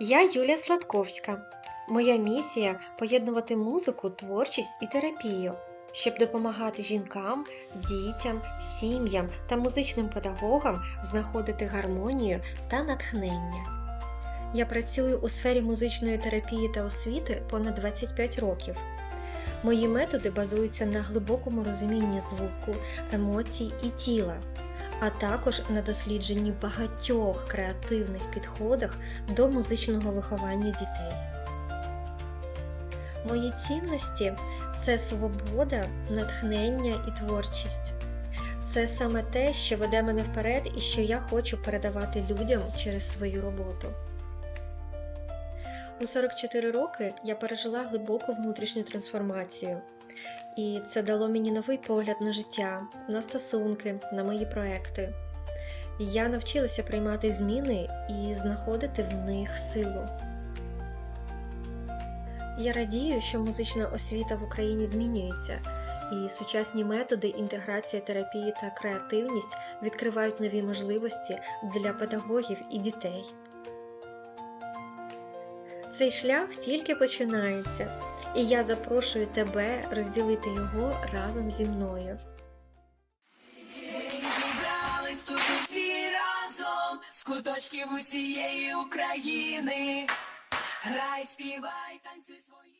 Я Юлія Сладковська. Моя місія поєднувати музику, творчість і терапію, щоб допомагати жінкам, дітям, сім'ям та музичним педагогам знаходити гармонію та натхнення. Я працюю у сфері музичної терапії та освіти понад 25 років. Мої методи базуються на глибокому розумінні звуку, емоцій і тіла, а також на дослідженні багатьох креативних підходах до музичного виховання дітей. Мої цінності це свобода, натхнення і творчість. Це саме те, що веде мене вперед і що я хочу передавати людям через свою роботу. У 44 роки я пережила глибоку внутрішню трансформацію, і це дало мені новий погляд на життя, на стосунки, на мої проекти. Я навчилася приймати зміни і знаходити в них силу. Я радію, що музична освіта в Україні змінюється, і сучасні методи інтеграції терапії та креативність відкривають нові можливості для педагогів і дітей. Цей шлях тільки починається, і я запрошую тебе розділити його разом зі мною. Зібрались тут разом з куточків усієї України. Грай, співай, танцюй свого.